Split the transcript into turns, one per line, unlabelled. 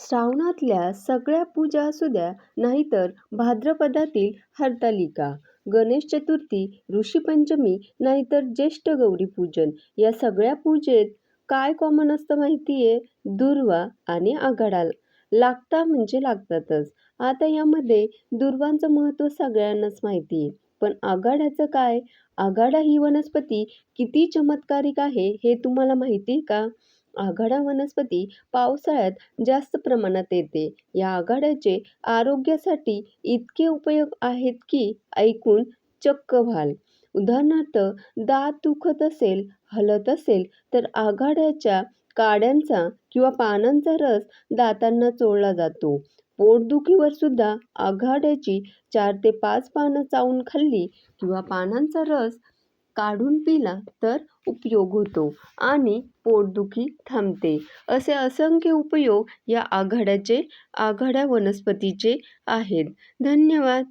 श्रावणातल्या सगळ्या पूजा असू द्या नाहीतर भाद्रपदातील हरतालिका गणेश चतुर्थी ऋषीपंचमी नाहीतर ज्येष्ठ गौरी पूजन या सगळ्या पूजेत काय कॉमन असतं माहिती आहे दुर्वा आणि आघाडा लागता म्हणजे लागतातच. आता यामध्ये दुर्वांचं महत्त्व सगळ्यांनाच माहिती आहे पण आघाड्याचं काय? आघाडा ही वनस्पती किती चमत्कारिक आहे हे तुम्हाला माहिती आहे का? आघाडा वनस्पती पावसाळ्यात जास्त प्रमाणात येते. या आघाड्याचे आरोग्यासाठी इतके उपयोग आहेत की ऐकून चक्क व्हाल. उदाहरणार्थ दात दुखत असेल हलत असेल तर आघाड्याच्या काड्यांचा किंवा पानांचा रस दातांना चोळला जातो. पोटदुखीवर सुद्धा आघाड्याची चार ते पाच पानं चावून खाल्ली किंवा पानांचा रस काढून पिला तर उपयोग होतो आणि पोटदुखी थांबते. असे असंख्य उपयोग या आघाड्याचे आघाड्या वनस्पतीचे आहेत. धन्यवाद.